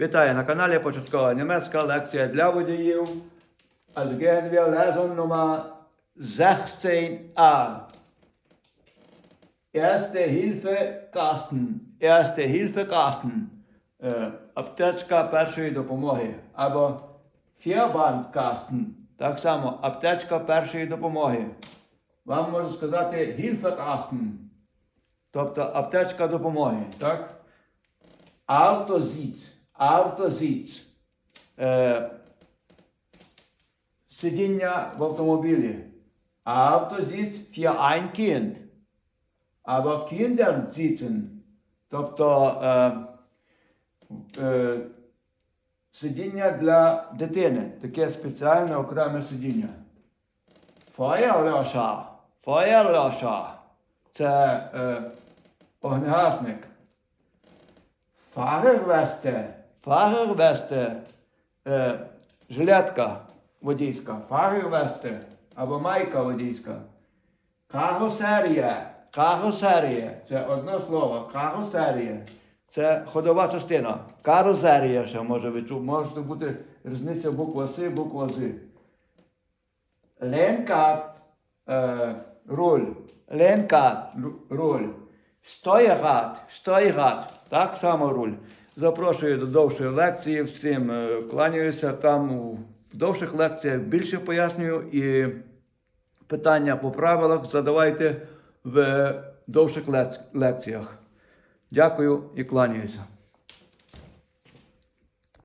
Вітаю на каналі Початкова німецька лекція для водіїв. Als gehen wir lesen Nummer 16a. Erste Hilfe Kasten. Erste Hilfe Kasten. Е, аптечка першої допомоги. Або Vierband Kasten. Так само аптечка першої допомоги. Вам можу сказати Hilfe Kasten. Тобто аптечка допомоги. Так? Автозіц. Автозіц. Е, сидіння в автомобілі. Автозіц für ein Kind. Або Kindern sitzen. Тобто е, е, сидіння для дитини. Таке спеціальне окреме сидіння. Feuerlöscher. Feuerlöscher. Це е, огнегасник. Фарервесте. Фарервесте. Е, жилетка водійська. Фарервесте. Або майка водійська. Каросерія. Каросерія. Це одне слово. Каросерія. Це ходова частина. Каросерія ще може відчути. Може бути різниця буква С, буква З. Ленкат. Е, руль. Ленкат. ру- Руль. Стойрад. Стойрад. Так само руль. Запрошую до довшої лекції. Всім е, кланяюся. Там в довших лекціях більше пояснюю і питання по правилах задавайте в довших лекціях. Дякую і кланяюся.